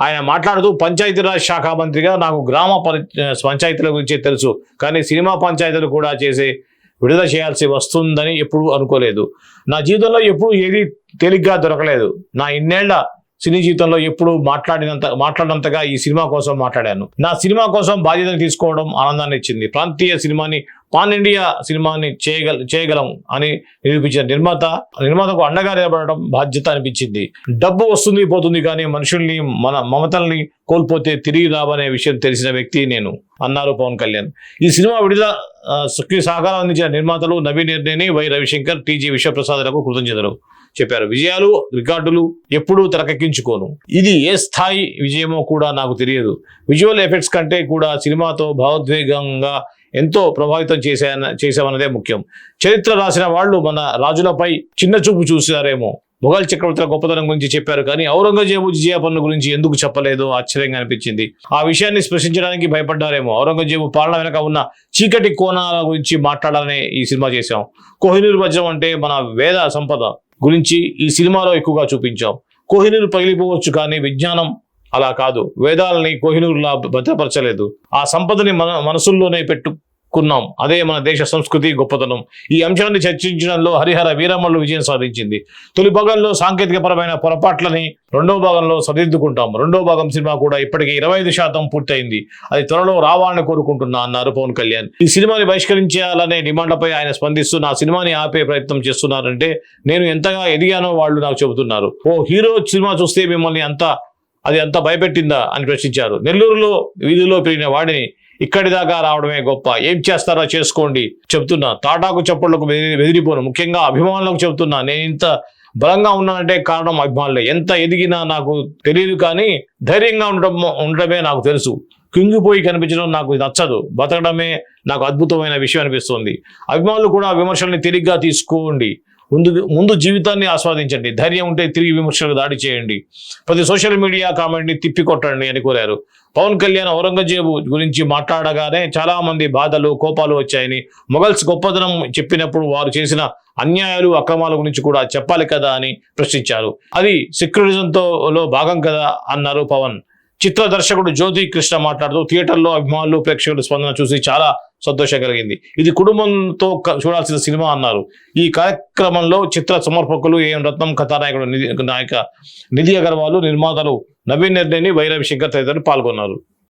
ఆయన మాట్లాడుతూ పంచాయతీరాజ్ శాఖ మంత్రిగా నాకు గ్రామ పరి పంచాయతీల గురించి తెలుసు. కానీ సినిమా పంచాయతీలు కూడా చేసే విడుదల చేయాల్సి వస్తుందని ఎప్పుడు అనుకోలేదు. నా జీవితంలో ఎప్పుడు ఏది తేలిగ్గా దొరకలేదు. నా ఇన్నేళ్ళ సినీ జీవితంలో ఎప్పుడు మాట్లాడినంత మాట్లాడినంతగా ఈ సినిమా కోసం మాట్లాడాను. నా సినిమా కోసం బాధ్యతను తీసుకోవడం ఆనందాన్ని ఇచ్చింది. ప్రాంతీయ సినిమాని పాన్ ఇండియా సినిమాని చేయగల చేయగలం అని నిరూపించిన నిర్మాత నిర్మాతకు అండగా నిలబడడం బాధ్యత అనిపించింది. డబ్బు వస్తుంది పోతుంది కానీ మనుషుల్ని మన మమతల్ని కోల్పోతే తిరిగి రావనే విషయం తెలిసిన వ్యక్తి నేను అన్నారు పవన్ కళ్యాణ్. ఈ సినిమా విడుదల ఆ, సహకారం అందించిన నిర్మాతలు నవీన్ నిర్ణయని వై రవిశంకర్ టీజీ విశ్వప్రసాద్లకు కృతజ్ఞతలు చెప్పారు విజయాలు రికార్డులు ఎప్పుడూ తెరకెక్కించుకోను. ఇది ఏ స్థాయి విజయమో కూడా నాకు తెలియదు. విజువల్ ఎఫెక్ట్స్ కంటే కూడా సినిమాతో భావోద్వేగంగా ఎంతో ప్రభావితం చేసా చేశామన్నదే ముఖ్యం. చరిత్ర రాసిన వాళ్ళు మన రాజులపై చిన్న చూపు చూసారేమో మొఘల్ చక్రవర్తుల గొప్పతనం గురించి చెప్పారు కానీ ఔరంగజేబు జియాపన్ను గురించి ఎందుకు చెప్పలేదు? ఆశ్చర్యంగా అనిపించింది. ఆ విషయాన్ని స్పృశించడానికి భయపడ్డారేమో. ఔరంగజేబు పాలన వెనక ఉన్న చీకటి కోణాల గురించి మాట్లాడాలనే ఈ సినిమా చేశాం. కోహినూర్ వజ్రం అంటే మన వేద సంపద గురించి ఈ సినిమాలో ఎక్కువగా చూపించాం. కోహినూరు పగిలిపోవచ్చు కానీ విజ్ఞానం అలా కాదు. వేదాలని కోహినూరులా భద్రపరచలేదు. ఆ సంపదని మన మనసుల్లోనే పెట్టుకున్నాం. అదే మన దేశ సంస్కృతి గొప్పతనం. ఈ అంశాన్ని చర్చించడంలో హరిహర వీరమ్మలు విజయం సాధించింది. తొలి భాగంలో సాంకేతికపరమైన పొరపాట్లని రెండో భాగంలో సరిదిద్దుకుంటాం. రెండో భాగం సినిమా కూడా ఇప్పటికే ఇరవై ఐదు శాతం పూర్తయింది. అది త్వరలో రావాలని కోరుకుంటున్నా అన్నారు పవన్ కళ్యాణ్. ఈ సినిమాని బహిష్కరించాలనే డిమాండ్లపై ఆయన స్పందిస్తూ నా సినిమాని ఆపే ప్రయత్నం చేస్తున్నారంటే నేను ఎంతగా ఎదిగానో వాళ్ళు నాకు చెబుతున్నారు. ఓ హీరో సినిమా చూస్తే మిమ్మల్ని అంత అది అంత భయపెట్టిందా అని ప్రశ్నించారు. నెల్లూరులో వీధిలో పెరిగిన వాడిని ఇక్కడి దాకా రావడమే గొప్ప. ఏం చేస్తారో చేసుకోండి చెప్తున్నా. తాటాకు చప్పుళ్ళకు వెదిరిపోను ముఖ్యంగా అభిమానులకు చెప్తున్నా. నేను ఇంత బలంగా ఉన్నానంటే కారణం అభిమానులే. ఎంత ఎదిగినా నాకు తెలియదు కానీ ధైర్యంగా ఉండడం ఉండడమే నాకు తెలుసు. కుంగిపోయి కనిపించడం నాకు నచ్చదు. బతకడమే నాకు అద్భుతమైన విషయం అనిపిస్తుంది. అభిమానులు కూడా విమర్శల్ని తిరిగ్గా తీసుకోండి. ముందు ముందు జీవితాన్ని ఆస్వాదించండి. ధైర్యం ఉంటే తిరిగి విమర్శలకు దాడి చేయండి. ప్రతి సోషల్ మీడియా కామెంట్ని తిప్పికొట్టండి అని కోరారు. పవన్ కళ్యాణ్ ఔరంగజేబు గురించి మాట్లాడగానే చాలామంది బాధలు కోపాలు వచ్చాయని మొఘల్స్ గొప్పదనం చెప్పినప్పుడు వారు చేసిన అన్యాయాలు అక్రమాల గురించి కూడా చెప్పాలి కదా అని ప్రశ్నించారు. అది సెక్యులరిజంతో లో భాగం కదా అన్నారు పవన్. చిత్ర దర్శకుడు జ్యోతి కృష్ణ మాట్లాడుతూ థియేటర్లో అభిమానులు ప్రేక్షకుల స్పందన చూసి చాలా సంతోషం కలిగింది ఇది కుటుంబంతో చూడాల్సిన సినిమా అన్నారు. ఈ కార్యక్రమంలో చిత్ర సమర్పకులు ఏఎం రత్నం కథానాయకుడు నిధి నాయక నిధి అగర్వాలు నిర్మాతలు నవీన్ నిర్ణయని వైరవి శంకర్ తదితరులు పాల్గొన్నారు.